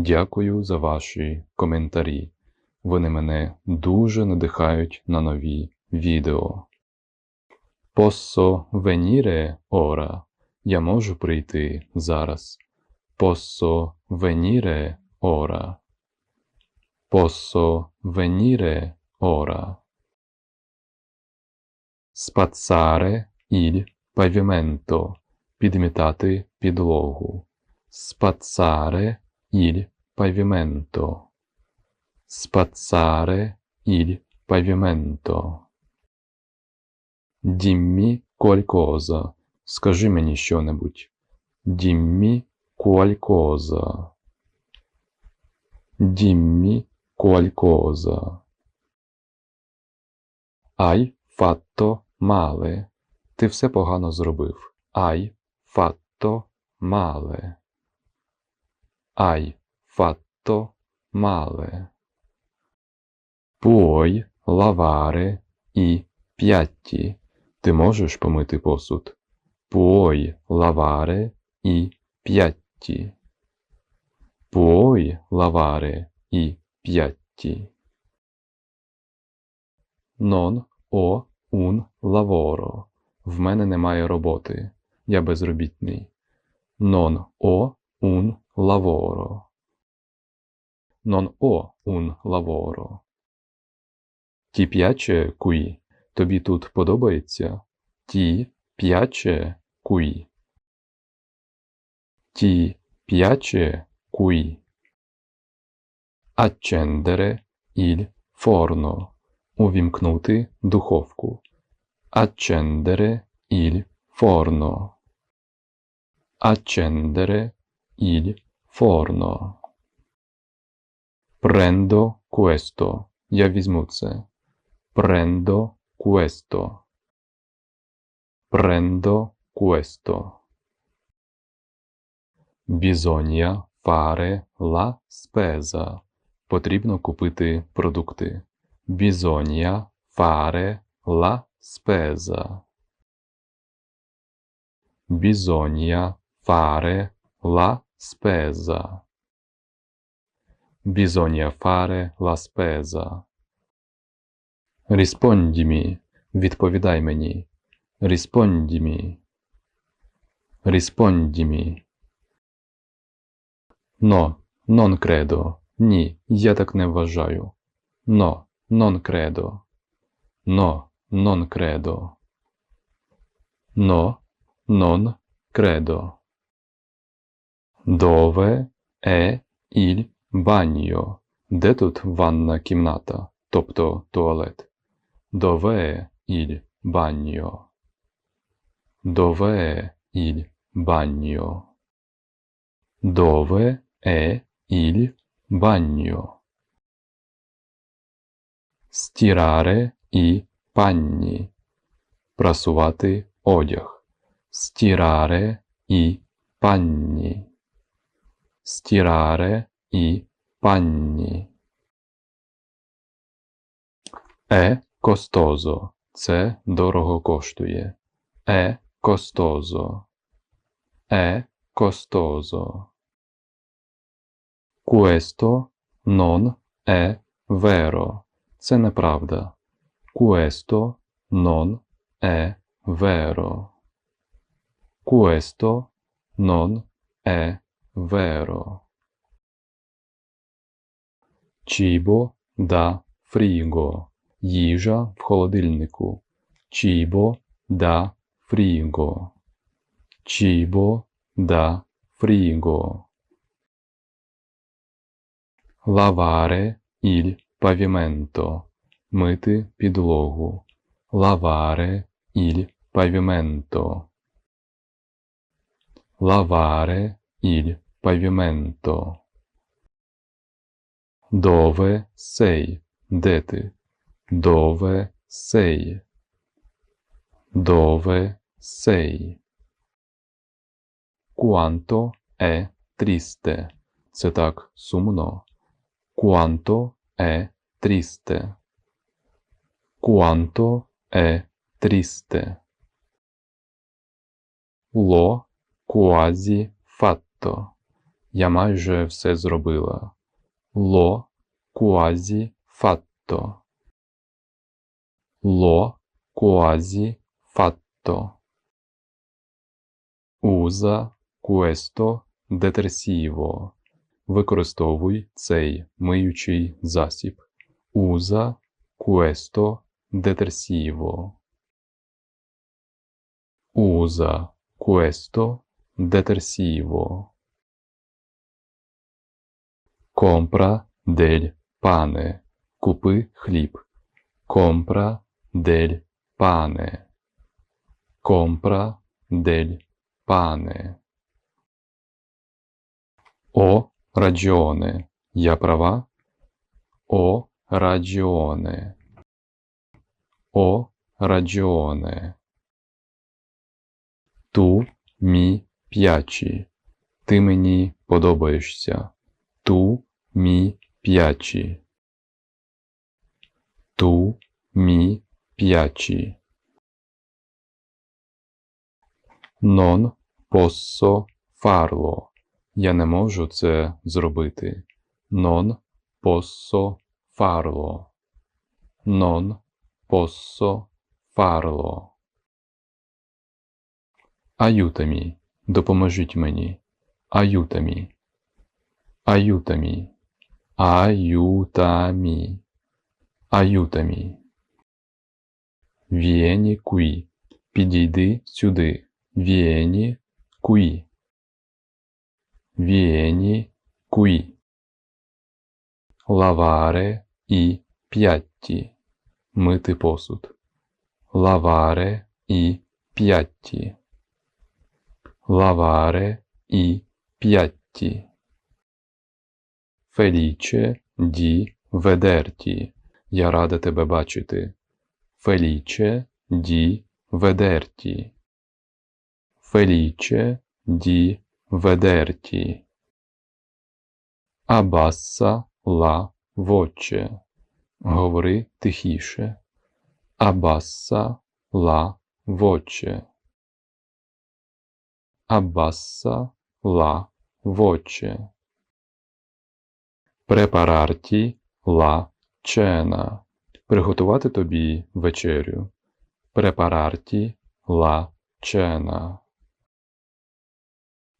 Дякую за ваші коментарі. Вони мене дуже надихають на нові відео. Posso venire ora? Я можу прийти зараз. Posso venire ora? Posso venire ora? Spazzare il pavimento. Підмітати підлогу. Spazzare il pavimento. Spazzare il pavimento. Dimmi qualcosa. Скажи мені що-небудь. Dimmi qualcosa. Dimmi qualcosa. Hai fatto male. Ти все погано зробив. Hai fatto male. Hai fatto male. Puoi lavare i piatti. Ти можеш помити посуд. Puoi lavare i piatti. Puoi lavare i piatti. Non ho un lavoro. В мене немає роботи. Я безробітний. Non ho un lavoro. Non ho un lavoro. Ti piace qui? Тобі тут подобається? Ti piace qui? Ti piace qui? Accendere il forno. Увімкнути духовку. Accendere il forno. Accendere il forno. Prendo questo. Я візьму це. Prendo questo. Prendo questo. Bisogna fare la spesa. Потрібно купити продукти. Bisogna fare la spesa. Bisogna fare la spesa. Bisogna fare la spesa. Rispondimi. Відповідай мені. Rispondimi. Rispondimi. No, non credo. Ні, я так не вважаю. No, non credo. No, non credo. No, non credo. Dove è il bagno? Де тут ванна кімната, тобто туалет? Dov'è il bagno? Dov'è il bagno? Dove è il bagno? Стирare i panni. Прасувати одяг. Стирare i panni. Стирare i panni. È costoso. Це дорого коштує. È costoso. È costoso. Questo non è vero. Це неправда. Questo non è vero. Questo non è vero. Cibo da frigo. Їжа в холодильнику. Cibo da frigo. Cibo da frigo. Lavare il pavimento. Мити підлогу. Lavare il pavimento. Lavare il pavimento. Dove sei? Де ти? Dove sei? Dove sei? Quanto è triste? Це так сумно. Quanto è triste? Quanto è triste? L'ho quasi fatto. Я майже все зробила. L'ho quasi fatto. L'ho quasi fatto. Usa questo detersivo. Використовуй цей миючий засіб. Usa questo detersivo. Usa questo detersivo. Compra del pane. Купи хліб. Compra del pane. Compra del pane. О раджоне. Я права? О раджоне. О раджоне. Ту мі п'ячі. Ти мені подобаєшся. Ту мі п'ячі. Ту мі п'ячі. Non posso farlo. Я не можу це зробити. Non posso farlo. Non posso farlo. Aiutami. Допоможіть мені. Aiutami. Aiutami. Aiutami. Aiutami. Vieni qui. Підійди сюди. Vieni qui. Vieni qui. Lavare i piatti. Мити посуд. Lavare i piatti. Lavare i piatti. Felice di vederti. Я рада тебе бачити. Felice di vederti. Felice di vederti. Abbassa la voce. Говори тихіше. Abbassa la voce. Abbassa la voce. Prepararti la cena. Приготувати тобі вечерю. Prepararti la cena.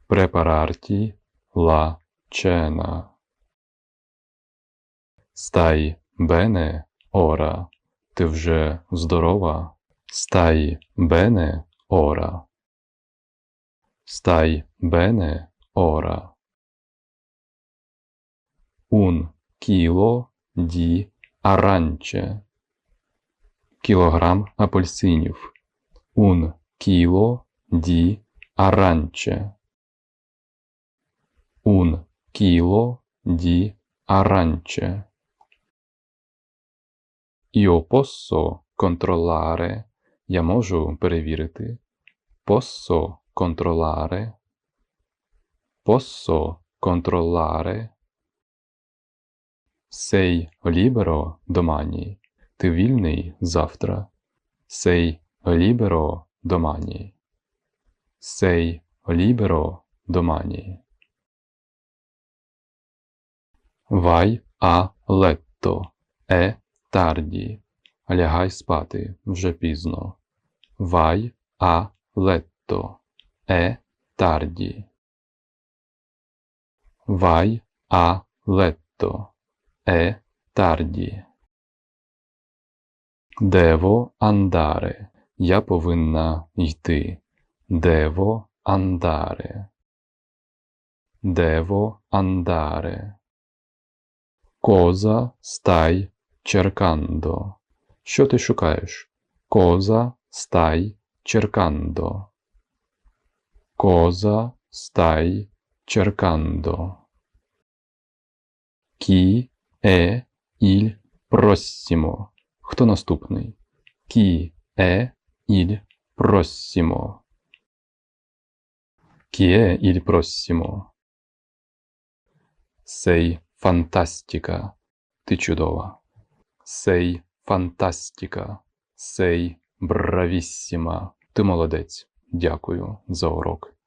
Prepararti la cena. Stai bene ora. Ти вже здорова. Stai bene ora. Stai bene ora. Un chilo di arance. Кілограм апельсинів. Un chilo di arance. Un chilo di arance. Io posso controllare. Я можу перевірити. Posso controllare. Posso controllare. Sei libero domani. Ти вільний завтра. Sei libero domani. Sei libero domani. Vai a letto. È tardi. Лягай спати вже пізно. Vai a letto. È tardi. Vai a letto. È tardi. Devo andare. Я повинна йти. Devo andare. Devo andare. Cosa stai cercando? Що ти шукаєш? Cosa stai cercando? Cosa stai cercando? Chi è il prossimo? Хто наступний? È il prossimo? Chi è il prossimo? Sei fantastica. Ти чудова. Sei fantastica. Sei bravissima. Ти молодець. Дякую за урок.